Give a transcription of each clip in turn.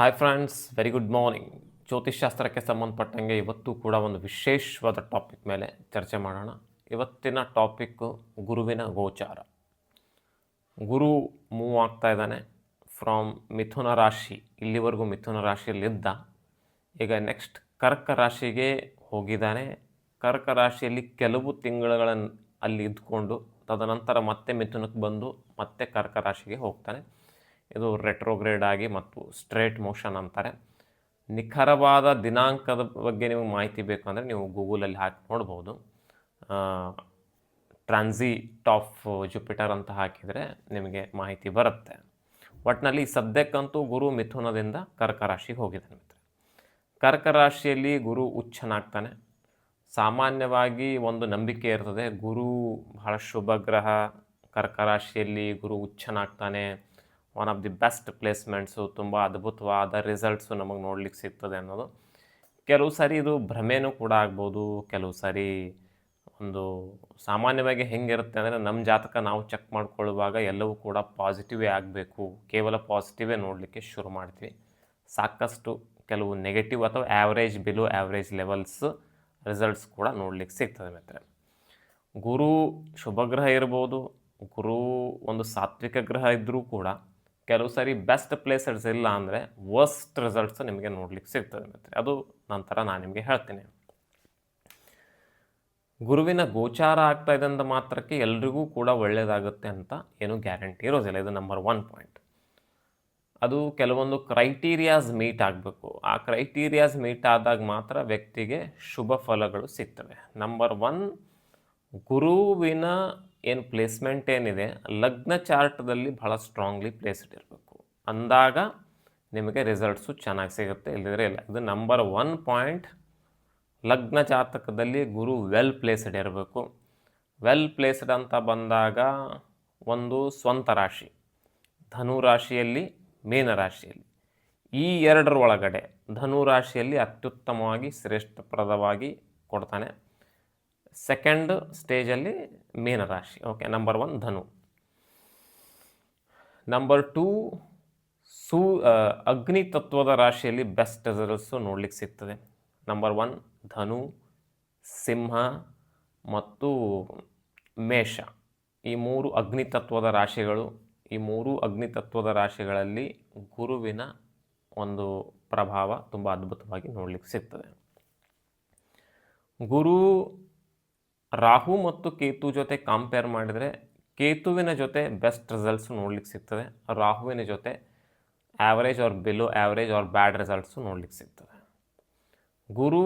Hi friends very good morning ಜ್ಯೋತಿಷ್ಶಾಸ್ತ್ರಕ್ಕೆ ಸಂಬಂಧಪಟ್ಟಂಗೆ ಇವತ್ತು ಕೂಡ ಒಂದು ವಿಶೇಷವಾದ ಟಾಪಿಕ್ ಮೇಲೆ ಚರ್ಚೆ ಮಾಡೋಣ. ಇವತ್ತಿನ ಟಾಪಿಕ್ಕು ಗುರುವಿನ ಗೋಚಾರ. ಗುರು ಮೂವ್ ಆಗ್ತಾ ಇದ್ದಾನೆ ಫ್ರಾಮ್ ಮಿಥುನ ರಾಶಿ, ಇಲ್ಲಿವರೆಗೂ ಮಿಥುನ ರಾಶಿಯಲ್ಲಿದ್ದ. ಈಗ ನೆಕ್ಸ್ಟ್ ಕರ್ಕ ರಾಶಿಗೆ ಹೋಗಿದ್ದಾನೆ. ಕರ್ಕ ರಾಶಿಯಲ್ಲಿ ಕೆಲವು ತಿಂಗಳುಗಳನ್ನು ಅಲ್ಲಿ ಇದ್ಕೊಂಡು, ತದನಂತರ ಮತ್ತೆ ಮಿಥುನಕ್ಕೆ ಬಂದು ಮತ್ತೆ ಕರ್ಕ ರಾಶಿಗೆ ಹೋಗ್ತಾನೆ. ಇದು ರೆಟ್ರೋಗ್ರೇಡ್ ಆಗಿ ಮತ್ತು ಸ್ಟ್ರೇಟ್ ಮೋಷನ್ ಅಂತಾರೆ. ನಿಖರವಾದ ದಿನಾಂಕದ ಬಗ್ಗೆ ನಿಮಗೆ ಮಾಹಿತಿ ಬೇಕು ಅಂದರೆ ನೀವು ಗೂಗಲಲ್ಲಿ ಹಾಕಿ ನೋಡ್ಬೋದು. ಟ್ರಾನ್ಸಿಟ್ ಆಫ್ ಜುಪಿಟರ್ ಅಂತ ಹಾಕಿದರೆ ನಿಮಗೆ ಮಾಹಿತಿ ಬರುತ್ತೆ. ಒಟ್ಟಿನಲ್ಲಿ ಸದ್ಯಕ್ಕಂತೂ ಗುರು ಮಿಥುನದಿಂದ ಕರ್ಕ ರಾಶಿಗೆ ಹೋಗಿದ್ದಾನೆ ಮಿತ್ರ. ಕರ್ಕ ರಾಶಿಯಲ್ಲಿ ಗುರು ಉಚ್ಚನಾಗ್ತಾನೆ. ಸಾಮಾನ್ಯವಾಗಿ ಒಂದು ನಂಬಿಕೆ ಇರ್ತದೆ, ಗುರು ಬಹಳ ಶುಭ ಗ್ರಹ ಕರ್ಕ ರಾಶಿಯಲ್ಲಿ ಗುರು ಉಚ್ಚನಾಗ್ತಾನೆ. One of the best placements ತುಂಬ ಅದ್ಭುತವಾದ ರಿಸಲ್ಟ್ಸು ನಮಗೆ ನೋಡ್ಲಿಕ್ಕೆ ಸಿಗ್ತದೆ ಅನ್ನೋದು. ಕೆಲವು ಸಾರಿ ಇದು ಭ್ರಮೆನೂ ಕೂಡ ಆಗ್ಬೋದು. ಕೆಲವು ಸಾರಿ ಒಂದು ಸಾಮಾನ್ಯವಾಗಿ ಹೆಂಗಿರುತ್ತೆ ಅಂದರೆ ನಮ್ಮ ಜಾತಕ ನಾವು ಚೆಕ್ ಮಾಡ್ಕೊಳ್ಳುವಾಗ ಎಲ್ಲವೂ ಕೂಡ ಪಾಸಿಟಿವೇ ಆಗಬೇಕು. ಕೇವಲ ಪಾಸಿಟಿವೇ ನೋಡಲಿಕ್ಕೆ ಶುರು ಮಾಡ್ತೀವಿ. ಸಾಕಷ್ಟು ಕೆಲವು ನೆಗೆಟಿವ್ ಅಥವಾ average below average levels results ಕೂಡ ನೋಡಲಿಕ್ಕೆ ಸಿಗ್ತದೆ ಮಿತ್ರ ಗುರು ಶುಭಗ್ರಹ ಇರ್ಬೋದು. ಗುರು ಒಂದು ಸಾತ್ವಿಕ ಗ್ರಹ ಇದ್ದರೂ ಕೂಡ ಕೆಲವು ಸಾರಿ ಬೆಸ್ಟ್ ಪ್ಲೇಸಸ್ ಇಲ್ಲ ಅಂದರೆ ವರ್ಸ್ಟ್ ರಿಸಲ್ಟ್ಸ್ ನಿಮಗೆ ನೋಡ್ಲಿಕ್ಕೆ ಸಿಗ್ತದೆ ಮಿತ್ರ ಅದು ನಂತರ ನಾನು ನಿಮಗೆ ಹೇಳ್ತೀನಿ. ಗುರುವಿನ ಗೋಚಾರ ಆಗ್ತಾ ಇದೆ ಮಾತ್ರಕ್ಕೆ ಎಲ್ರಿಗೂ ಕೂಡ ಒಳ್ಳೆಯದಾಗುತ್ತೆ ಅಂತ ಏನು ಗ್ಯಾರಂಟಿ ಇರೋದಿಲ್ಲ. ಇದು ನಂಬರ್ ಒನ್ ಪಾಯಿಂಟ್ ಅದು ಕೆಲವೊಂದು ಕ್ರೈಟೀರಿಯಾಸ್ ಮೀಟ್ ಆಗಬೇಕು. ಆ ಕ್ರೈಟೀರಿಯಾಸ್ ಮೀಟ್ ಆದಾಗ ಮಾತ್ರ ವ್ಯಕ್ತಿಗೆ ಶುಭ ಫಲಗಳು ಸಿಗ್ತವೆ. ನಂಬರ್ ಒನ್ ಗುರುವಿನ ಏನು ಪ್ಲೇಸ್ಮೆಂಟ್ ಏನಿದೆ, ಲಗ್ನ ಚಾರ್ಟ್ದಲ್ಲಿ ಬಹಳ ಸ್ಟ್ರಾಂಗ್ಲಿ ಪ್ಲೇಸ್ಡ್ ಇರಬೇಕು. ಅಂದಾಗ ನಿಮಗೆ ರಿಸಲ್ಟ್ಸು ಚೆನ್ನಾಗಿ ಸಿಗುತ್ತೆ. ಇಲ್ಲದಿದ್ರೆ ಇಲ್ಲ. ಇದು ನಂಬರ್ ಒನ್ ಪಾಯಿಂಟ್ ಲಗ್ನ ಜಾತಕದಲ್ಲಿ ಗುರು ವೆಲ್ ಪ್ಲೇಸ್ಡ್ ಇರಬೇಕು. ವೆಲ್ ಪ್ಲೇಸ್ಡ್ ಅಂತ ಬಂದಾಗ ಒಂದು ಸ್ವಂತ ರಾಶಿ, ಧನು ರಾಶಿಯಲ್ಲಿ ಮೀನ ರಾಶಿಯಲ್ಲಿ. ಈ ಎರಡರ ಒಳಗಡೆ ಧನು ರಾಶಿಯಲ್ಲಿ ಅತ್ಯುತ್ತಮವಾಗಿ, ಶ್ರೇಷ್ಠಪ್ರದವಾಗಿ ಕೊಡ್ತಾನೆ. ಸೆಕೆಂಡ್ ಸ್ಟೇಜಲ್ಲಿ ಮೀನ ರಾಶಿ ಓಕೆ ನಂಬರ್ ಒನ್ ಧನು. ನಂಬರ್ ಟೂ ಸೂ ಅಗ್ನಿ ತತ್ವದ ರಾಶಿಯಲ್ಲಿ ಬೆಸ್ಟ್ ರಿಸಲ್ಟ್ಸು ನೋಡ್ಲಿಕ್ಕೆ ಸಿಗ್ತದೆ. ನಂಬರ್ ಒನ್ ಧನು, ಸಿಂಹ ಮತ್ತು ಮೇಷ. ಈ ಮೂರು ಅಗ್ನಿ ತತ್ವದ ರಾಶಿಗಳು, ಈ ಮೂರು ಅಗ್ನಿ ತತ್ವದ ರಾಶಿಗಳಲ್ಲಿ ಗುರುವಿನ ಒಂದು ಪ್ರಭಾವ ತುಂಬ ಅದ್ಭುತವಾಗಿ ನೋಡ್ಲಿಕ್ಕೆ ಸಿಗ್ತದೆ. ಗುರು ರಾಹು ಮತ್ತು ಕೇತು ಜೊತೆ ಕಂಪೇರ್ ಮಾಡಿದರೆ ಕೇತುವಿನ ಜೊತೆ ಬೆಸ್ಟ್ ರಿಸಲ್ಟ್ಸ್ ನೋಡ್ಲಿಕ್ಕೆ ಸಿಗ್ತದೆ, ರಾಹುವಿನ ಜೊತೆ average or below average or bad results ನೋಡ್ಲಿಕ್ಕೆ ಸಿಗ್ತದೆ. ಗುರು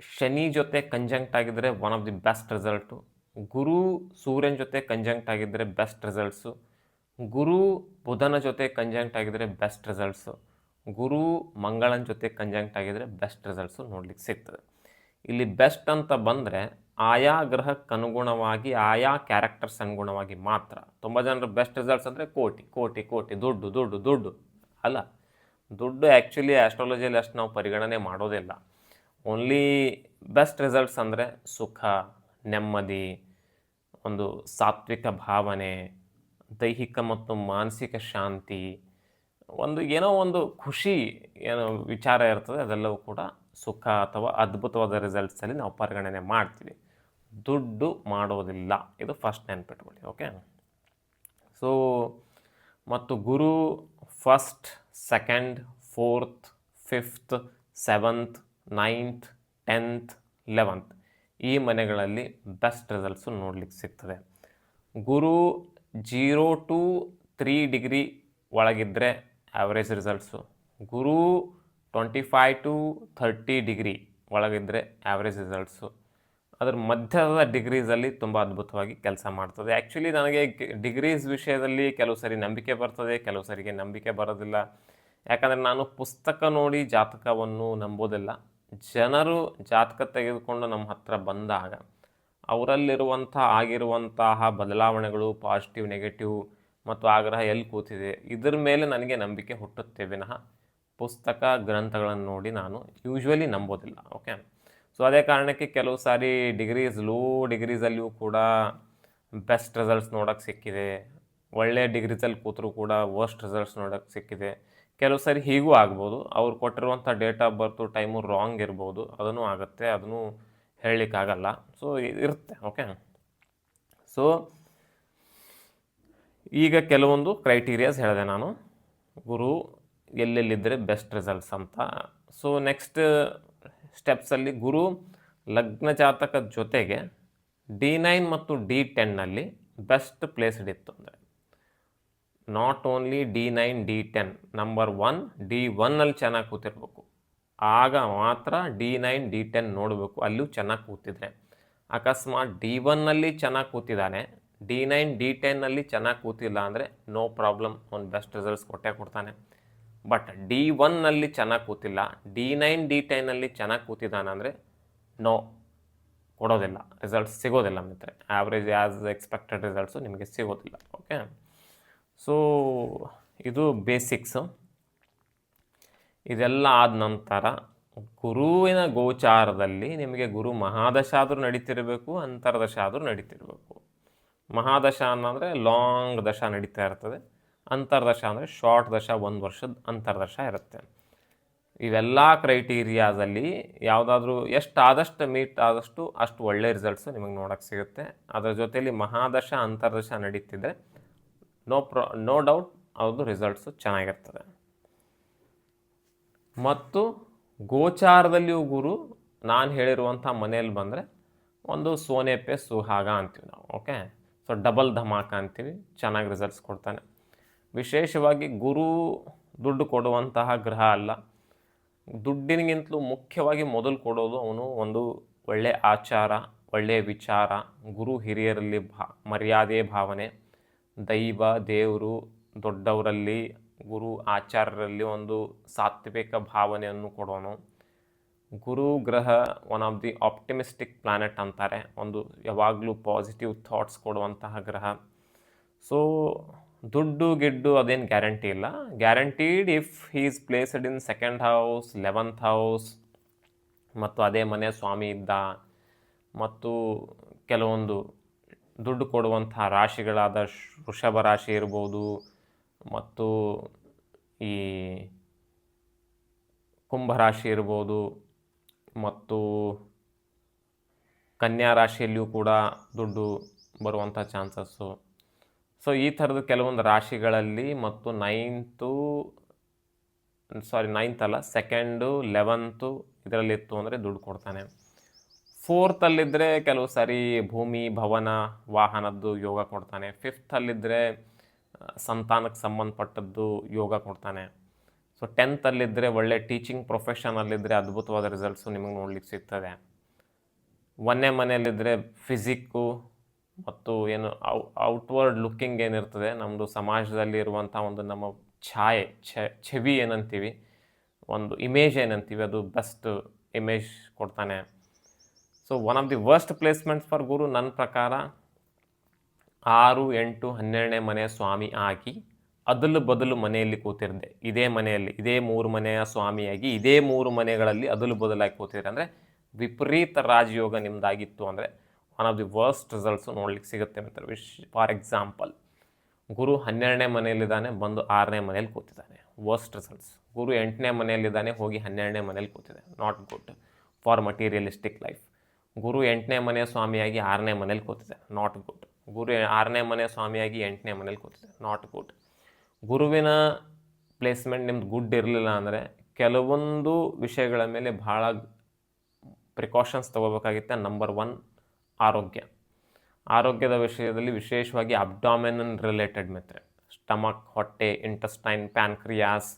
ಶನಿ ಜೊತೆ ಕಂಜಂಕ್ಟ್ ಆಗಿದ್ದರೆ one of the best result ಗುರು ಸೂರ್ಯನ ಜೊತೆ ಕಂಜಂಕ್ಟ್ ಆಗಿದ್ದರೆ ಬೆಸ್ಟ್ ರಿಸಲ್ಟ್ಸು ಗುರು ಬುಧನ ಜೊತೆ ಕಂಜಂಕ್ಟ್ ಆಗಿದ್ದರೆ ಬೆಸ್ಟ್ ರಿಸಲ್ಟ್ಸು ಗುರು ಮಂಗಳನ ಜೊತೆ ಕಂಜಂಕ್ಟ್ ಆಗಿದ್ದರೆ ಬೆಸ್ಟ್ ರಿಸಲ್ಟ್ಸು ನೋಡ್ಲಿಕ್ಕೆ ಸಿಗ್ತದೆ. ಇಲ್ಲಿ ಬೆಸ್ಟ್ ಅಂತ ಬಂದರೆ ಆಯಾ ಗ್ರಹಕ್ಕನುಗುಣವಾಗಿ ಆಯಾ ಕ್ಯಾರೆಕ್ಟರ್ಸ್ ಅನುಗುಣವಾಗಿ ಮಾತ್ರ. ತುಂಬ ಜನರು ಬೆಸ್ಟ್ ರಿಸಲ್ಟ್ಸ್ ಅಂದರೆ ಕೋಟಿ ಕೋಟಿ ಕೋಟಿ, ದುಡ್ಡು ದುಡ್ಡು ದುಡ್ಡು. ಅಲ್ಲ? ದುಡ್ಡು ಆ್ಯಕ್ಚುಲಿ ಆ್ಯಸ್ಟ್ರಾಲಜಿಯಲ್ಲಿ ಅಷ್ಟು ನಾವು ಪರಿಗಣನೆ ಮಾಡೋದಿಲ್ಲ. ಓನ್ಲಿ ಬೆಸ್ಟ್ ರಿಸಲ್ಟ್ಸ್ ಅಂದರೆ ಸುಖ, ನೆಮ್ಮದಿ, ಒಂದು ಸಾತ್ವಿಕ ಭಾವನೆ, ದೈಹಿಕ ಮತ್ತು ಮಾನಸಿಕ ಶಾಂತಿ, ಒಂದು ಏನೋ ಒಂದು ಖುಷಿ ಏನೋ ವಿಚಾರ ಇರ್ತದೆ, ಅದೆಲ್ಲವೂ ಕೂಡ ಸುಖ ಅಥವಾ ಅದ್ಭುತವಾದ ರಿಸಲ್ಟ್ಸಲ್ಲಿ ನಾವು ಪರಿಗಣನೆ ಮಾಡ್ತೀವಿ. ದುಡ್ಡು ಮಾಡೋದಿಲ್ಲ. ಇದು ಫಸ್ಟ್ ನೆನ್ಪಿಟ್ಕೊಳ್ಳಿ ಓಕೆ ಸೊ ಮತ್ತು ಗುರು first second fourth fifth seventh ninth tenth eleventh ಈ ಮನೆಗಳಲ್ಲಿ ಬೆಸ್ಟ್ ರಿಸಲ್ಟ್ಸು ನೋಡ್ಲಿಕ್ಕೆ ಸಿಗ್ತದೆ. ಗುರು ಜೀರೋ ಟು ತ್ರೀ ಡಿಗ್ರಿ ಒಳಗಿದ್ದರೆ average results Guru twenty five to thirty degree ಒಳಗಿದ್ದರೆ average results ಅದರ ಮಧ್ಯದ ಡಿಗ್ರೀಸಲ್ಲಿ ತುಂಬ ಅದ್ಭುತವಾಗಿ ಕೆಲಸ ಮಾಡ್ತದೆ. ಆ್ಯಕ್ಚುಲಿ ನನಗೆ ಡಿಗ್ರೀಸ್ ವಿಷಯದಲ್ಲಿ ಕೆಲವು ಸರಿ ನಂಬಿಕೆ ಬರ್ತದೆ, ಕೆಲವು ಸರಿಗೆ ನಂಬಿಕೆ ಬರೋದಿಲ್ಲ. ಯಾಕಂದರೆ ನಾನು ಪುಸ್ತಕ ನೋಡಿ ಜಾತಕವನ್ನು ನಂಬೋದಿಲ್ಲ. ಜನರು ಜಾತಕ ತೆಗೆದುಕೊಂಡು ನಮ್ಮ ಹತ್ರ ಬಂದಾಗ ಅವರಲ್ಲಿರುವಂಥ, ಆಗಿರುವಂತಹ ಬದಲಾವಣೆಗಳು ಪಾಸಿಟಿವ್ ನೆಗೆಟಿವ್ ಮತ್ತು ಆಗ್ರಹ ಎಲ್ಲಿ ಕೂತಿದೆ, ಇದ್ರ ಮೇಲೆ ನನಗೆ ನಂಬಿಕೆ ಹುಟ್ಟುತ್ತೆ. ವಿನಃ ಪುಸ್ತಕ ಗ್ರಂಥಗಳನ್ನು ನೋಡಿ ನಾನು ಯೂಶ್ವಲಿ ನಂಬೋದಿಲ್ಲ. ಓಕೆ ಸೊ ಅದೇ ಕಾರಣಕ್ಕೆ ಕೆಲವು ಸಾರಿ ಡಿಗ್ರೀಸ್ ಲೋ ಡಿಗ್ರೀಸಲ್ಲಿಯೂ ಕೂಡ ಬೆಸ್ಟ್ ರಿಸಲ್ಟ್ಸ್ ನೋಡೋಕ್ಕೆ ಸಿಕ್ಕಿದೆ. ಒಳ್ಳೆಯ ಡಿಗ್ರೀಸಲ್ಲಿ ಕೂತರೂ ಕೂಡ ವರ್ಸ್ಟ್ ರಿಸಲ್ಟ್ಸ್ ನೋಡೋಕ್ಕೆ ಸಿಕ್ಕಿದೆ. ಕೆಲವು ಸಾರಿ ಹೀಗೂ ಆಗ್ಬೋದು. ಅವ್ರು ಕೊಟ್ಟಿರುವಂಥ date of birth time wrong ಇರ್ಬೋದು. ಅದನ್ನು ಆಗುತ್ತೆ. ಅದನ್ನು ಹೇಳಲಿಕ್ಕಾಗಲ್ಲ ಸೊ ಇರುತ್ತೆ. ಓಕೆ ಸೊ ಈಗ ಕೆಲವೊಂದು ಕ್ರೈಟೀರಿಯಾಸ್ ಹೇಳಿದೆ ನಾನು. ಗುರು ಎಲ್ಲೆಲ್ಲಿದ್ದರೆ ಬೆಸ್ಟ್ ರಿಸಲ್ಟ್ಸ್ ಅಂತ. ಸೊ ನೆಕ್ಸ್ಟ್ ಸ್ಟೆಪ್ಸಲ್ಲಿ ಗುರು ಲಗ್ನ ಜಾತಕದ ಜೊತೆಗೆ ಡಿ ನೈನ್ ಮತ್ತು ಡಿ ಟೆನ್ನಲ್ಲಿ ಬೆಸ್ಟ್ ಪ್ಲೇಸ್ಡ್ ಇತ್ತು ಅಂದರೆ. Not only D nine, D ten number one D ಒನ್ನಲ್ಲಿ ಚೆನ್ನಾಗಿ ಕೂತಿರ್ಬೇಕು. ಆಗ ಮಾತ್ರ ಡಿ ನೈನ್, ಡಿ ಟೆನ್ ನೋಡಬೇಕು ಅಲ್ಲೂ ಚೆನ್ನಾಗಿ ಕೂತಿದ್ರೆ. ಅಕಸ್ಮಾತ್ ಡಿ ಒನ್ನಲ್ಲಿ ಚೆನ್ನಾಗಿ ಕೂತಿದ್ದಾನೆ, ಡಿ ನೈನ್, ಡಿ ಟೆನ್ನಲ್ಲಿ ಚೆನ್ನಾಗಿ ಕೂತಿಲ್ಲ ಅಂದರೆ ನೋ ಪ್ರಾಬ್ಲಮ್ ಒಂದು ಬೆಸ್ಟ್ ರಿಸಲ್ಟ್ಸ್ ಕೊಟ್ಟೇ ಕೊಡ್ತಾನೆ. ಬಟ್ ಡಿ ಒನ್ನಲ್ಲಿ ಚೆನ್ನಾಗಿ ಕೂತಿಲ್ಲ, ಡಿ ನೈನ್, ಡಿ ಟೆನ್ನಲ್ಲಿ ಚೆನ್ನಾಗಿ ಕೂತಿದ್ದಾನಂದರೆ ನೋ ಕೊಡೋದಿಲ್ಲ. ರಿಸಲ್ಟ್ಸ್ ಸಿಗೋದಿಲ್ಲ ಮಿತ್ರೆ ಆ್ಯಾವ್ರೇಜ್ ಆ್ಯಸ್ ಎಕ್ಸ್ಪೆಕ್ಟೆಡ್ ರಿಸಲ್ಟ್ಸು ನಿಮಗೆ ಸಿಗೋದಿಲ್ಲ ಓಕೆ ಸೊ ಇದು ಬೇಸಿಕ್ಸು ಇದೆಲ್ಲ ಆದ ನಂತರ ಗುರುವಿನ ಗೋಚಾರದಲ್ಲಿ ನಿಮಗೆ ಗುರು ಮಹಾದಶ ಆದರೂ ನಡೀತಿರಬೇಕು ಅಂತರ್ದಶ ಆದರೂ ನಡೀತಿರಬೇಕು. ಮಹಾದಶ ಅನ್ನೋಂದರೆ ಲಾಂಗ್ ದಶ ನಡೀತಾ ಇರ್ತದೆ. ಅಂತರ್ದಶ ಅಂದರೆ ಶಾರ್ಟ್ ದಶ, ಒಂದು ವರ್ಷದ ಅಂತರ್ದಶ ಇರುತ್ತೆ. ಇವೆಲ್ಲ ಕ್ರೈಟೀರಿಯಾದಲ್ಲಿ ಯಾವುದಾದ್ರೂ ಎಷ್ಟು ಆದಷ್ಟು ಮೀಟ್ ಆದಷ್ಟು ಅಷ್ಟು ಒಳ್ಳೆ ರಿಸಲ್ಟ್ಸು ನಿಮಗೆ ನೋಡೋಕ್ಕೆ ಸಿಗುತ್ತೆ. ಅದರ ಜೊತೆಯಲ್ಲಿ ಮಹಾದಶ, ಅಂತರ್ದಶ ನಡೀತಿದ್ರೆ ನೋ ಪ್ರಾ ನೋ ಡೌಟ್ ಅವ್ರದ್ದು ರಿಸಲ್ಟ್ಸು ಚೆನ್ನಾಗಿರ್ತದೆ. ಮತ್ತು ಗೋಚಾರದಲ್ಲಿಯೂ ಗುರು ನಾನು ಹೇಳಿರುವಂಥ ಮನೆಯಲ್ಲಿ ಬಂದರೆ ಒಂದು ಸೋನೆ ಪೇ ಸುಹಾಗ ಅಂತೀವಿ ನಾವು ಓಕೆ ಸೊ ಡಬಲ್ ಧಮಾಕ ಅಂತೀವಿ, ಚೆನ್ನಾಗಿ ರಿಸಲ್ಟ್ಸ್ ಕೊಡ್ತಾನೆ. ವಿಶೇಷವಾಗಿ ಗುರು ದುಡ್ಡು ಕೊಡುವಂತಹ ಗ್ರಹ ಅಲ್ಲ. ದುಡ್ಡಿನಿಗಿಂತಲೂ ಮುಖ್ಯವಾಗಿ ಮೊದಲು ಕೊಡೋದು ಅವನು ಒಂದು ಒಳ್ಳೆಯ ಆಚಾರ ಒಳ್ಳೆಯ ವಿಚಾರ, ಗುರು ಹಿರಿಯರಲ್ಲಿ ಭಾ, ಮರ್ಯಾದೆ ಭಾವನೆ, ದೈವ, ದೇವರು, ದೊಡ್ಡವರಲ್ಲಿ, ಗುರು ಆಚಾರ್ಯರಲ್ಲಿ ಒಂದು ಸಾತ್ವಿಕ ಭಾವನೆಯನ್ನು ಕೊಡೋನು. ಗುರು ಗ್ರಹ one of the optimistic planet ಅಂತಾರೆ. ಒಂದು ಯಾವಾಗಲೂ ಪಾಸಿಟಿವ್ ಥಾಟ್ಸ್ ಕೊಡುವಂತಹ ಗ್ರಹ. ಸೊ ದುಡ್ಡು, ಗಿಡ್ಡು ಅದೇನು ಗ್ಯಾರಂಟಿ ಇಲ್ಲ. Guaranteed if he is placed in second house, eleventh house, ಮತ್ತು ಅದೇ ಮನೆ ಸ್ವಾಮಿ ಇದ್ದ, ಮತ್ತು ಕೆಲವೊಂದು ದುಡ್ಡು ಕೊಡುವಂಥ ರಾಶಿಗಳಾದ ವೃಷಭ ರಾಶಿ ಇರ್ಬೋದು, ಮತ್ತು ಈ ಕುಂಭರಾಶಿ ಇರ್ಬೋದು, ಮತ್ತು ಕನ್ಯಾ ರಾಶಿಯಲ್ಲಿಯೂ ಕೂಡ ದುಡ್ಡು ಬರುವಂಥ ಚಾನ್ಸಸ್ಸು. ಸೊ ಈ ಥರದ್ದು ಕೆಲವೊಂದು ರಾಶಿಗಳಲ್ಲಿ ಮತ್ತು ನೈನ್ತು ಸಾರಿ ನೈನ್ತ್ ಅಲ್ಲ ಸೆಕೆಂಡು ಲೆವೆಂತು ಇದರಲ್ಲಿತ್ತು ಅಂದರೆ ದುಡ್ಡು ಕೊಡ್ತಾನೆ. ಫೋರ್ತಲ್ಲಿದ್ದರೆ ಕೆಲವು ಸಾರಿ ಭೂಮಿ, ಭವನ, ವಾಹನದ್ದು ಯೋಗ ಕೊಡ್ತಾನೆ. ಫಿಫ್ತಲ್ಲಿದ್ದರೆ ಸಂತಾನಕ್ಕೆ ಸಂಬಂಧಪಟ್ಟದ್ದು ಯೋಗ ಕೊಡ್ತಾನೆ. ಸೊ ಟೆಂತಲ್ಲಿದ್ದರೆ ಒಳ್ಳೆ ಟೀಚಿಂಗ್ ಪ್ರೊಫೆಷನಲ್ಲಿದ್ದರೆ ಅದ್ಭುತವಾದ ರಿಸಲ್ಟ್ಸು ನಿಮಗೆ ನೋಡ್ಲಿಕ್ಕೆ ಸಿಗ್ತದೆ. ಒಂದೇ ಮನೆಯಲ್ಲಿದ್ದರೆ ಫಿಸಿಕ್ಕು ಮತ್ತು ಏನು ಔಟ್ವರ್ಡ್ ಲುಕ್ಕಿಂಗ್ ಏನಿರ್ತದೆ ನಮ್ಮದು ಸಮಾಜದಲ್ಲಿ ಇರುವಂಥ ಒಂದು ನಮ್ಮ ಛಾಯೆ ಛವಿ ಏನಂತೀವಿ, ಒಂದು ಇಮೇಜ್ ಏನಂತೀವಿ, ಅದು ಬೆಸ್ಟ್ ಇಮೇಜ್ ಕೊಡ್ತಾನೆ. So one of the worst placements for ಗುರು ನನ್ನ ಪ್ರಕಾರ ಆರು, ಎಂಟು, ಹನ್ನೆರಡನೇ ಮನೆಯ ಸ್ವಾಮಿ ಆಗಿ ಅದಲು ಬದಲು ಮನೆಯಲ್ಲಿ ಕೂತಿರ್ದೆ. ಇದೇ ಮನೆಯಲ್ಲಿ, ಇದೇ ಮೂರು ಮನೆಯ ಸ್ವಾಮಿಯಾಗಿ ಇದೇ ಮೂರು ಮನೆಗಳಲ್ಲಿ ಅದಲು ಬದಲಾಗಿ ಕೂತಿದ್ರೆ ಅಂದರೆ ವಿಪರೀತ ರಾಜಯೋಗ ನಿಮ್ಮದಾಗಿತ್ತು ಅಂದರೆ one of the worst results ನೋಡ್ಲಿಕ್ಕೆ ಸಿಗುತ್ತೆ ಮಿತ್ರ ವಿಶ್ ಫಾರ್ ಎಕ್ಸಾಂಪಲ್ ಗುರು ಹನ್ನೆರಡನೇ ಮನೆಯಲ್ಲಿದ್ದಾನೆ, ಬಂದು ಆರನೇ ಮನೇಲಿ ಕೂತಿದ್ದಾನೆ. ವರ್ಸ್ಟ್ ರಿಸಲ್ಟ್ಸ್ ಗುರು ಎಂಟನೇ ಮನೆಯಲ್ಲಿದ್ದಾನೆ, ಹೋಗಿ ಹನ್ನೆರಡನೇ ಮನೇಲಿ ಕೂತಿದೆ not good for materialistic life ಗುರು ಎಂಟನೇ ಮನೆಯ ಸ್ವಾಮಿಯಾಗಿ ಆರನೇ ಮನೇಲಿ ಕೂತಿದೆ ನಾಟ್ ಗುಡ್ ಗುರು ಆರನೇ ಮನೆಯ ಸ್ವಾಮಿಯಾಗಿ ಎಂಟನೇ ಮನೇಲಿ ಕೂತಿದೆ ನಾಟ್ ಗುಡ್ ಗುರುವಿನ ಪ್ಲೇಸ್ಮೆಂಟ್ ನಿಮ್ದು ಗುಡ್ ಇರಲಿಲ್ಲ ಅಂದರೆ ಕೆಲವೊಂದು ವಿಷಯಗಳ ಮೇಲೆ ಭಾಳ ಪ್ರಿಕಾಷನ್ಸ್ ತೊಗೋಬೇಕಾಗಿತ್ತೆ. ನಂಬರ್ ಒನ್ ಆರೋಗ್ಯ. ಆರೋಗ್ಯದ ವಿಷಯದಲ್ಲಿ ವಿಶೇಷವಾಗಿ ಅಬ್ಡಾಮಿನನ್ ರಿಲೇಟೆಡ್ ಮೆತ್ರೆ ಸ್ಟಮಕ್ ಹೊಟ್ಟೆ ಇಂಟಸ್ಟೈನ್ ಪ್ಯಾನ್ಕ್ರಿಯಾಸ್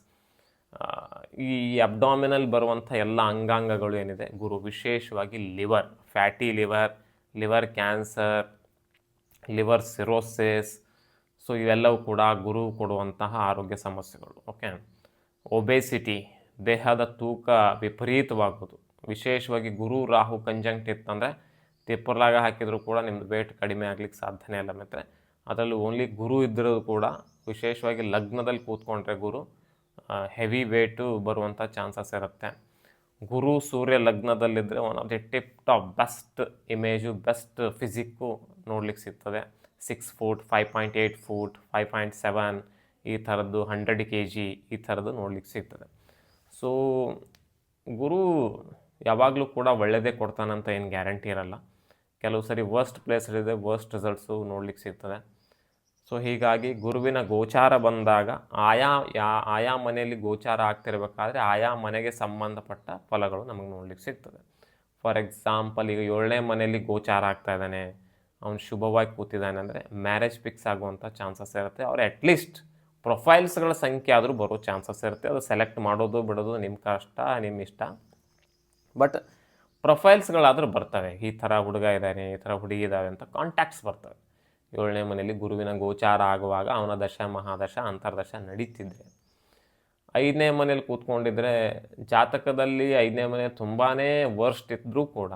ಈ ಅಬ್ಡಾಮಿನಲ್ ಬರುವಂಥ ಎಲ್ಲ ಅಂಗಾಂಗಗಳು ಏನಿದೆ? ಗುರು, ವಿಶೇಷವಾಗಿ liver fatty liver liver cancer liver cirrhosis so ಇವೆಲ್ಲವೂ ಕೂಡ ಗುರು ಕೊಡುವಂತಹ ಆರೋಗ್ಯ ಸಮಸ್ಯೆಗಳು ಓಕೆ ಒಬೆಸಿಟಿ ದೇಹದ ತೂಕ ವಿಪರೀತವಾಗೋದು ವಿಶೇಷವಾಗಿ ಗುರು, ರಾಹು ಕಂಜಂಕ್ಟ್ ಇತ್ತಂದರೆ ತಿಪ್ಪರ್ಲಾಗ ಹಾಕಿದರೂ ಕೂಡ ನಿಮ್ಮದು ವೇಟ್ ಕಡಿಮೆ ಆಗ್ಲಿಕ್ಕೆ ಸಾಧ್ಯನೇ ಇಲ್ಲ ಮತ್ತು ಅದರಲ್ಲಿ ಓನ್ಲಿ ಗುರು ಇದ್ದರೂ ಕೂಡ ವಿಶೇಷವಾಗಿ ಲಗ್ನದಲ್ಲಿ ಕೂತ್ಕೊಂಡ್ರೆ ಗುರು ಹೆವಿ ವೇಟು ಬರುವಂಥ ಚಾನ್ಸಸ್ ಇರುತ್ತೆ. ಗುರು ಸೂರ್ಯ ಲಗ್ನದಲ್ಲಿದ್ದರೆ one of the tip top best image best physique ನೋಡ್ಲಿಕ್ಕೆ ಸಿಗ್ತದೆ. Six foot five point eight foot five point seven ಈ ಥರದ್ದು ಹಂಡ್ರೆಡ್ ಕೆ ಜಿ ಈ ಥರದ್ದು ನೋಡ್ಲಿಕ್ಕೆ ಸಿಗ್ತದೆ. ಸೊ ಗುರು ಯಾವಾಗಲೂ ಕೂಡ ಒಳ್ಳೆಯದೇ ಕೊಡ್ತಾನಂತ ಏನು ಗ್ಯಾರಂಟಿ ಇರಲ್ಲ. ಕೆಲವು ಸರಿ ವರ್ಸ್ಟ್ ಪ್ಲೇಸಲ್ಲಿದೆ ವರ್ಸ್ಟ್ ರಿಸಲ್ಟ್ಸು ನೋಡ್ಲಿಕ್ಕೆ ಸಿಗ್ತದೆ. ಸೊ ಹೀಗಾಗಿ ಗುರುವಿನ ಗೋಚಾರ ಬಂದಾಗ ಆಯಾ, ಯಾ, ಆಯಾ ಮನೆಯಲ್ಲಿ ಗೋಚಾರ ಆಗ್ತಿರ್ಬೇಕಾದ್ರೆ ಆಯಾ ಮನೆಗೆ ಸಂಬಂಧಪಟ್ಟ ಫಲಗಳು ನಮಗೆ ನೋಡ್ಲಿಕ್ಕೆ ಸಿಗ್ತದೆ. ಫಾರ್ ಎಕ್ಸಾಂಪಲ್ ಈಗ ಏಳನೇ ಮನೆಯಲ್ಲಿ ಗೋಚಾರ ಆಗ್ತಾ ಇದ್ದಾನೆ, ಅವನು ಶುಭವಾಗಿ ಕೂತಿದ್ದಾನೆ ಅಂದರೆ ಮ್ಯಾರೇಜ್ ಫಿಕ್ಸ್ ಆಗುವಂಥ ಚಾನ್ಸಸ್ ಇರುತ್ತೆ. ಅವ್ರು ಅಟ್ಲೀಸ್ಟ್ ಪ್ರೊಫೈಲ್ಸ್ಗಳ ಸಂಖ್ಯೆ ಆದರೂ ಬರೋ ಚಾನ್ಸಸ್ ಇರುತ್ತೆ. ಅದು ಸೆಲೆಕ್ಟ್ ಮಾಡೋದು, ಬಿಡೋದು ನಿಮ್ಮ ಕಷ್ಟ ನಿಮ್ಮ ಇಷ್ಟ. ಬಟ್ ಪ್ರೊಫೈಲ್ಸ್ಗಳಾದರೂ ಬರ್ತವೆ. ಈ ಥರ ಹುಡುಗ ಇದ್ದಾನೆ, ಈ ಥರ ಹುಡುಗಿ ಇದ್ದಾವೆ ಅಂತ ಕಾಂಟ್ಯಾಕ್ಟ್ಸ್ ಬರ್ತವೆ. ಏಳನೇ ಮನೆಯಲ್ಲಿ ಗುರುವಿನ ಗೋಚಾರ ಆಗುವಾಗ ಅವನ ದಶ, ಮಹಾದಶ, ಅಂತರ್ದಶ ನಡೀತಿದ್ರೆ. ಐದನೇ ಮನೇಲಿ ಕೂತ್ಕೊಂಡಿದ್ರೆ ಜಾತಕದಲ್ಲಿ ಐದನೇ ಮನೆ ತುಂಬಾ ವರ್ಸ್ಟ್ ಇದ್ದರೂ ಕೂಡ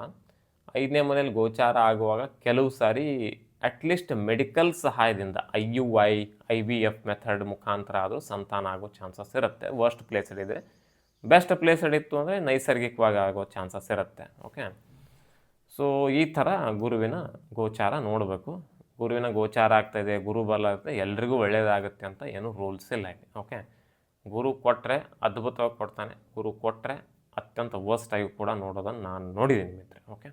ಐದನೇ ಮನೇಲಿ ಗೋಚಾರ ಆಗುವಾಗ ಕೆಲವು ಸಾರಿ ಅಟ್ಲೀಸ್ಟ್ ಮೆಡಿಕಲ್ ಸಹಾಯದಿಂದ I U I I V F method ಮುಖಾಂತರ ಆದರೂ ಸಂತಾನ ಆಗೋ ಚಾನ್ಸಸ್ ಇರುತ್ತೆ. ವರ್ಸ್ಟ್ ಪ್ಲೇಸಲ್ಲಿದೆ ಬೆಸ್ಟ್ ಪ್ಲೇಸಲ್ಲಿತ್ತು ಅಂದರೆ ನೈಸರ್ಗಿಕವಾಗಿ ಆಗೋ ಚಾನ್ಸಸ್ ಇರುತ್ತೆ ಓಕೆ ಸೊ ಈ ಥರ ಗುರುವಿನ ಗೋಚಾರ ನೋಡಬೇಕು. ಗುರುವಿನ ಗೋಚಾರ ಆಗ್ತಾಯಿದೆ ಗುರು ಬಲ ಇರುತ್ತೆ ಎಲ್ರಿಗೂ ಒಳ್ಳೆಯದಾಗುತ್ತೆ ಅಂತ ಏನು ರೂಲ್ಸ್ ಇಲ್ಲ ಇಲ್ಲಿ ಓಕೆ ಗುರು ಕೊಟ್ಟರೆ ಅದ್ಭುತವಾಗಿ ಕೊಡ್ತಾನೆ, ಗುರು ಕೊಟ್ಟರೆ ಅತ್ಯಂತ ವರ್ಸ್ಟ್ ಆಗಿ ಕೂಡ ನೋಡೋದನ್ನು ನಾನು ನೋಡಿದ್ದೀನಿ ಮಿತ್ರ ಓಕೆ